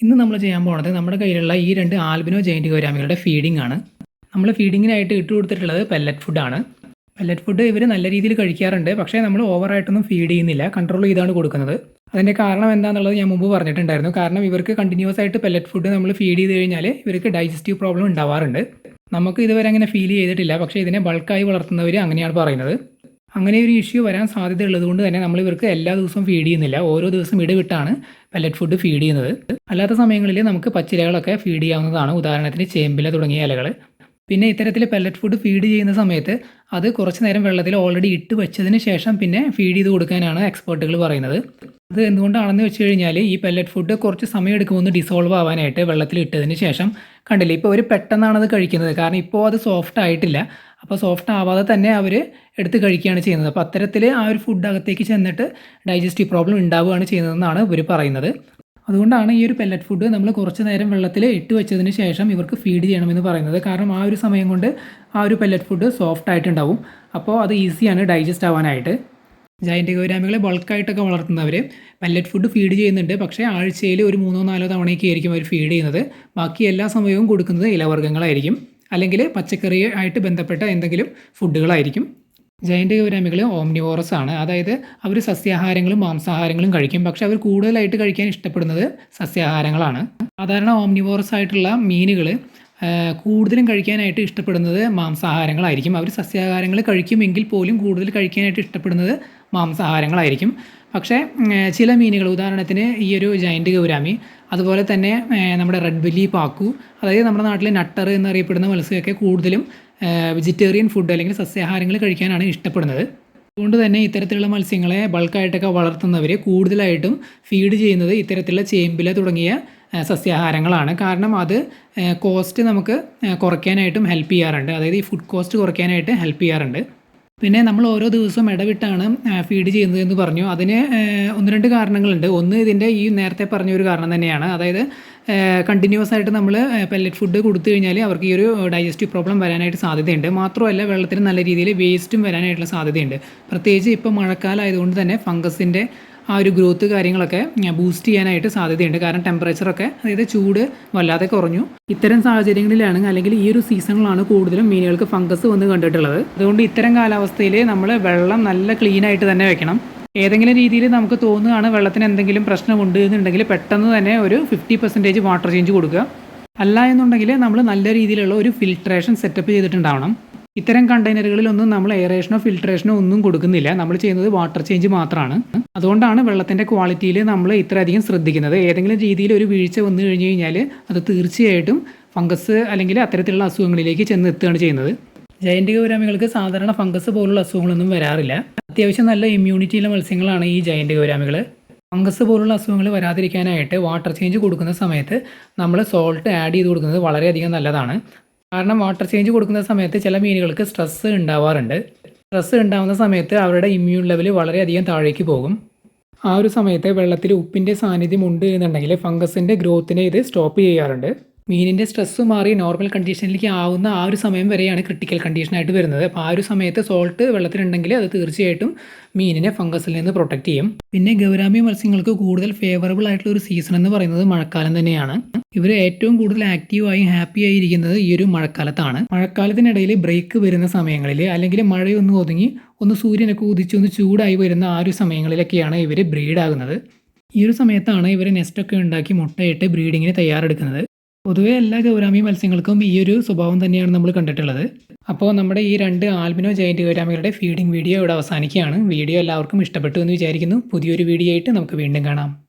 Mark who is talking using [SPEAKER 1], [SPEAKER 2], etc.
[SPEAKER 1] ഇന്ന് നമ്മൾ ചെയ്യാൻ പോകുന്നത് നമ്മുടെ കയ്യിലുള്ള ഈ രണ്ട് ആൽബിനോ ജയിന്റ് ഗൗരാമികളുടെ ഫീഡിംഗ് ആണ്. നമ്മൾ ഫീഡിങ്ങിനായിട്ട് ഇട്ട് കൊടുത്തിട്ടുള്ളത് പെല്ലറ്റ് ഫുഡാണ് പെല്ലറ്റ് ഫുഡ് ഇവർ നല്ല രീതിയിൽ കഴിക്കാറുണ്ട് പക്ഷേ നമ്മൾ ഓവറായിട്ടൊന്നും ഫീഡ് ചെയ്യുന്നില്ല കൺട്രോൾ ചെയ്താണ് കൊടുക്കുന്നത്. അതിന്റെ കാരണം എന്താണെന്നുള്ളത് ഞാൻ മുമ്പ് പറഞ്ഞിട്ടുണ്ടായിരുന്നു. കാരണം ഇവർക്ക് കണ്ടിന്യൂസ് ആയിട്ട് പെല്ലറ്റ് ഫുഡ് നമ്മൾ ഫീഡ് ചെയ്ത് കഴിഞ്ഞാൽ ഇവർക്ക് ഡൈജസ്റ്റീവ് പ്രോബ്ലം ഉണ്ടാവാറുണ്ട്. നമുക്ക് ഇതുവരെ അങ്ങനെ ഫീൽ ചെയ്തിട്ടില്ല പക്ഷേ ഇതിനെ ബൾക്കായി വളർത്തുന്നവർ അങ്ങനെയാണ് പറയുന്നത്. അങ്ങനെ ഒരു ഇഷ്യൂ വരാൻ സാധ്യത ഉള്ളതുകൊണ്ട് തന്നെ നമ്മൾ ഇവർക്ക് എല്ലാ ദിവസവും ഫീഡ് ചെയ്യുന്നില്ല. ഓരോ ദിവസം ഇടവിട്ടാണ് പെല്ലറ്റ് ഫുഡ് ഫീഡ് ചെയ്യുന്നത്. അല്ലാത്ത സമയങ്ങളിൽ നമുക്ക് പച്ചിലകളൊക്കെ ഫീഡ് ചെയ്യാവുന്നതാണ്. ഉദാഹരണത്തിന് ചേമ്പില തുടങ്ങിയ ഇലകൾ പിന്നെ ഇത്തരത്തിൽ പെല്ലറ്റ് ഫുഡ് ഫീഡ് ചെയ്യുന്ന സമയത്ത് അത് കുറച്ച് നേരം വെള്ളത്തിൽ ഓൾറെഡി ഇട്ട് വെച്ചതിന് ശേഷം പിന്നെ ഫീഡ് ചെയ്ത് കൊടുക്കാനാണ് എക്സ്പേർട്ടുകൾ പറയുന്നത്. അത് എന്തുകൊണ്ടാണെന്ന് വെച്ച് കഴിഞ്ഞാൽ ഈ പെല്ലറ്റ് ഫുഡ് കുറച്ച് സമയം എടുക്കുമെന്ന് ഡിസോൾവ് ആവാനായിട്ട് വെള്ളത്തിൽ ഇട്ടതിന് ശേഷം കണ്ടില്ലേ ഇപ്പോൾ അവർ പെട്ടെന്നാണ് അത് കഴിക്കുന്നത്. കാരണം ഇപ്പോൾ അത് സോഫ്റ്റ് ആയിട്ടില്ല. അപ്പോൾ സോഫ്റ്റ് ആവാതെ തന്നെ അവർ എടുത്ത് കഴിക്കുകയാണ് ചെയ്യുന്നത്. അപ്പോൾ അത്തരത്തിൽ ആ ഒരു ഫുഡ് അകത്തേക്ക് ചെന്നിട്ട് ഡൈജസ്റ്റീവ് പ്രോബ്ലം ഉണ്ടാവുകയാണ് ചെയ്യുന്നതെന്നാണ് ഇവർ പറയുന്നത്. അതുകൊണ്ടാണ് ഈ ഒരു പെല്ലറ്റ് ഫുഡ് നമ്മൾ കുറച്ച് നേരം വെള്ളത്തിൽ ഇട്ട് വെച്ചതിന് ശേഷം ഇവർക്ക് ഫീഡ് ചെയ്യണമെന്ന് പറയുന്നത്. കാരണം ആ ഒരു സമയം കൊണ്ട് ആ ഒരു പെല്ലറ്റ് ഫുഡ് സോഫ്റ്റ് ആയിട്ടുണ്ടാവും. അപ്പോൾ അത് ഈസിയാണ് ഡൈജസ്റ്റ് ആവാനായിട്ട്. ജൈന്റ് ഗൗരാമികളെ ബൾക്കായിട്ടൊക്കെ വളർത്തുന്നവർ പല്ലറ്റ് ഫുഡ് ഫീഡ് ചെയ്യുന്നുണ്ട്. പക്ഷേ ആഴ്ചയിൽ ഒരു മൂന്നോ നാലോ തവണയൊക്കെ ആയിരിക്കും അവർ ഫീഡ് ചെയ്യുന്നത്. ബാക്കി എല്ലാ സമയവും കൊടുക്കുന്നത് ഇലവർഗങ്ങളായിരിക്കും. അല്ലെങ്കിൽ പച്ചക്കറി ആയിട്ട് ബന്ധപ്പെട്ട എന്തെങ്കിലും ഫുഡുകളായിരിക്കും ജയന്റ് ഗൗരാമികൾ ഓംനിവോറസ് ആണ്. അതായത് അവർ സസ്യാഹാരങ്ങളും മാംസാഹാരങ്ങളും കഴിക്കും. പക്ഷേ അവർ കൂടുതലായിട്ട് കഴിക്കാൻ ഇഷ്ടപ്പെടുന്നത് സസ്യാഹാരങ്ങളാണ്. സാധാരണ ഓംനിവോറസ് ആയിട്ടുള്ള മീനുകൾ കൂടുതലും കഴിക്കാനായിട്ട് ഇഷ്ടപ്പെടുന്നത് മാംസാഹാരങ്ങളായിരിക്കും. അവർ സസ്യാഹാരങ്ങൾ കഴിക്കുമെങ്കിൽ പോലും കൂടുതൽ കഴിക്കാനായിട്ട് ഇഷ്ടപ്പെടുന്നത് മാംസാഹാരങ്ങളായിരിക്കും. പക്ഷേ ചില മീനുകൾ ഉദാഹരണത്തിന് ഈ ഒരു ജയന്റ് ഗൗരാമി അതുപോലെ തന്നെ നമ്മുടെ റെഡ് ബെല്ലി പാക്കു അതായത് നമ്മുടെ നാട്ടിലെ നട്ടർ എന്നറിയപ്പെടുന്ന മത്സ്യമൊക്കെ കൂടുതലും വെജിറ്റേറിയൻ ഫുഡ് അല്ലെങ്കിൽ സസ്യാഹാരങ്ങൾ കഴിക്കാനാണ് ഇഷ്ടപ്പെടുന്നത്. അതുകൊണ്ട് തന്നെ ഇത്തരത്തിലുള്ള മത്സ്യങ്ങളെ ബൾക്കായിട്ടൊക്കെ വളർത്തുന്നവർ കൂടുതലായിട്ടും ഫീഡ് ചെയ്യുന്നത് ഇത്തരത്തിലുള്ള ചേമ്പില തുടങ്ങിയ സസ്യാഹാരങ്ങളാണ്. കാരണം അത് കോസ്റ്റ് നമുക്ക് കുറയ്ക്കാനായിട്ടും ഹെൽപ്പ് ചെയ്യാറുണ്ട്. അതായത് ഈ ഫുഡ് കോസ്റ്റ് കുറയ്ക്കാനായിട്ട് ഹെൽപ്പ് ചെയ്യാറുണ്ട്. പിന്നെ നമ്മൾ ഓരോ ദിവസവും ഇടവിട്ടാണ് ഫീഡ് ചെയ്യുന്നത് എന്ന് പറഞ്ഞു. അതിന് ഒന്ന് രണ്ട് കാരണങ്ങളുണ്ട്. ഒന്ന് ഇതിന്റെ ഈ നേരത്തെ പറഞ്ഞ ഒരു കാരണം തന്നെയാണ്. അതായത് കണ്ടിന്യൂസ് ആയിട്ട് നമ്മൾ പെല്ലറ്റ് ഫുഡ് കൊടുത്തു കഴിഞ്ഞാൽ അവർക്ക് ഈ ഒരു ഡൈജസ്റ്റീവ് പ്രോബ്ലം വരാനായിട്ട് സാധ്യതയുണ്ട്. മാത്രമല്ല വെള്ളത്തിന് നല്ല രീതിയിൽ വേസ്റ്റും വരാനായിട്ടുള്ള സാധ്യതയുണ്ട്. പ്രത്യേകിച്ച് ഇപ്പോൾ മഴക്കാലം ആയതുകൊണ്ട് തന്നെ ഫംഗസിന്റെ ആ ഒരു ഗ്രോത്ത് കാര്യങ്ങളൊക്കെ ബൂസ്റ്റ് ചെയ്യാനായിട്ട് സാധ്യതയുണ്ട്. കാരണം ടെമ്പറേച്ചറൊക്കെ അതായത് ചൂട് വല്ലാതെ കുറഞ്ഞു. ഇത്തരം സാഹചര്യങ്ങളിലാണ് അല്ലെങ്കിൽ ഈ ഒരു സീസണിലാണ് കൂടുതലും മീനുകൾക്ക് ഫംഗസ് വന്ന് കണ്ടിട്ടുള്ളത്. അതുകൊണ്ട് ഇത്തരം കാലാവസ്ഥയിൽ നമ്മൾ വെള്ളം നല്ല ക്ലീൻ ആയിട്ട് തന്നെ വെക്കണം. ഏതെങ്കിലും രീതിയിൽ നമുക്ക് തോന്നുകയാണ് വെള്ളത്തിന് എന്തെങ്കിലും പ്രശ്നമുണ്ട് എന്നുണ്ടെങ്കിൽ പെട്ടെന്ന് തന്നെ ഒരു ഫിഫ്റ്റി പെർസെന്റേജ് വാട്ടർ ചേഞ്ച് കൊടുക്കുക. അല്ല എന്നുണ്ടെങ്കിൽ നമ്മൾ നല്ല രീതിയിലുള്ള ഒരു ഫിൽട്രേഷൻ സെറ്റപ്പ് ചെയ്തിട്ടുണ്ടാവണം. ഇത്തരം കണ്ടെയ്നറുകളിൽ ഒന്നും നമ്മൾ എയറേഷനോ ഫിൽട്രേഷനോ ഒന്നും കൊടുക്കുന്നില്ല. നമ്മൾ ചെയ്യുന്നത് വാട്ടർ ചേഞ്ച് മാത്രമാണ് അതുകൊണ്ടാണ് വെള്ളത്തിന്റെ ക്വാളിറ്റിയിൽ നമ്മൾ ഇത്രയധികം ശ്രദ്ധിക്കുന്നത്. ഏതെങ്കിലും രീതിയിൽ ഒരു വീഴ്ച വന്നു കഴിഞ്ഞു കഴിഞ്ഞാൽ അത് തീർച്ചയായിട്ടും ഫംഗസ് അല്ലെങ്കിൽ അത്തരത്തിലുള്ള അസുഖങ്ങളിലേക്ക് ചെന്ന് എത്തുകയാണ് ചെയ്യുന്നത്. ജയന്റ് ഗൗരാമികൾക്ക് സാധാരണ ഫംഗസ് പോലുള്ള അസുഖങ്ങളൊന്നും വരാറില്ല. അത്യാവശ്യം നല്ല ഇമ്മ്യൂണിറ്റിയുള്ള മത്സ്യങ്ങളാണ് ഈ ജയന്റ് ഗൗരാമികൾ ഫംഗസ് പോലുള്ള അസുഖങ്ങൾ വരാതിരിക്കാനായിട്ട് വാട്ടർ ചേഞ്ച് കൊടുക്കുന്ന സമയത്ത് നമ്മൾ സോൾട്ട് ആഡ് ചെയ്ത് കൊടുക്കുന്നത് വളരെയധികം നല്ലതാണ്. കാരണം വാട്ടർ ചേഞ്ച് കൊടുക്കുന്ന സമയത്ത് ചില മീനുകൾക്ക് സ്ട്രെസ്സ് ഉണ്ടാവാറുണ്ട്. സ്ട്രെസ്സ് ഉണ്ടാകുന്ന സമയത്ത് അവരുടെ ഇമ്മ്യൂൺ ലെവൽ വളരെയധികം താഴേക്ക് പോകും. ആ ഒരു സമയത്ത് വെള്ളത്തിൽ ഉപ്പിന്റെ സാന്നിധ്യം ഉണ്ട് എന്നുണ്ടെങ്കിൽ ഫംഗസിന്റെ ഗ്രോത്തിനെ ഇത് സ്റ്റോപ്പ് ചെയ്യാറുണ്ട്. മീനിന്റെ സ്ട്രെസ്സ് മാറി നോർമൽ കണ്ടീഷനിലേക്ക് ആവുന്ന ആ ഒരു സമയം വരെയാണ് ക്രിട്ടിക്കൽ കണ്ടീഷനായിട്ട് വരുന്നത്. അപ്പോൾ ആ ഒരു സമയത്ത് സോൾട്ട് വെള്ളത്തിലുണ്ടെങ്കിൽ അത് തീർച്ചയായിട്ടും മീനിനെ ഫംഗസിൽ നിന്ന് പ്രൊട്ടക്റ്റ് ചെയ്യും. പിന്നെ ഗൗരാമി മത്സ്യങ്ങൾക്ക് കൂടുതൽ ഫേവറബിൾ ആയിട്ടുള്ള ഒരു സീസൺ എന്ന് പറയുന്നത് മഴക്കാലം തന്നെയാണ്. ഇവർ ഏറ്റവും കൂടുതൽ ആക്റ്റീവായി ഹാപ്പി ആയിരിക്കുന്നത് ഈ ഒരു മഴക്കാലത്താണ്. മഴക്കാലത്തിനിടയിൽ ബ്രേക്ക് വരുന്ന സമയങ്ങളിൽ അല്ലെങ്കിൽ മഴയൊന്ന് ഒതുങ്ങി ഒന്ന് സൂര്യനൊക്കെ ഉദിച്ചൊന്ന് ചൂടായി വരുന്ന ആ ഒരു സമയങ്ങളിലൊക്കെയാണ് ഇവർ ബ്രീഡാകുന്നത് ഈ ഒരു സമയത്താണ് ഇവർ നെസ്റ്റൊക്കെ ഉണ്ടാക്കി മുട്ടയിട്ട് ബ്രീഡിങ്ങിന് തയ്യാറെടുക്കുന്നത്. പൊതുവെ എല്ലാ ഗൗരാമി മത്സ്യങ്ങൾക്കും ഈ ഒരു സ്വഭാവം തന്നെയാണ് നമ്മൾ കണ്ടിട്ടുള്ളത്. അപ്പോൾ നമ്മുടെ ഈ രണ്ട് ആൽബിനോ ജയന്റ് ഗൗരാമികളുടെ ഫീഡിംഗ് വീഡിയോ ഇവിടെ അവസാനിക്കുകയാണ്. വീഡിയോ എല്ലാവർക്കും ഇഷ്ടപ്പെട്ടു എന്ന് വിചാരിക്കുന്നു. പുതിയൊരു വീഡിയോ ആയിട്ട് നമുക്ക് വീണ്ടും കാണാം.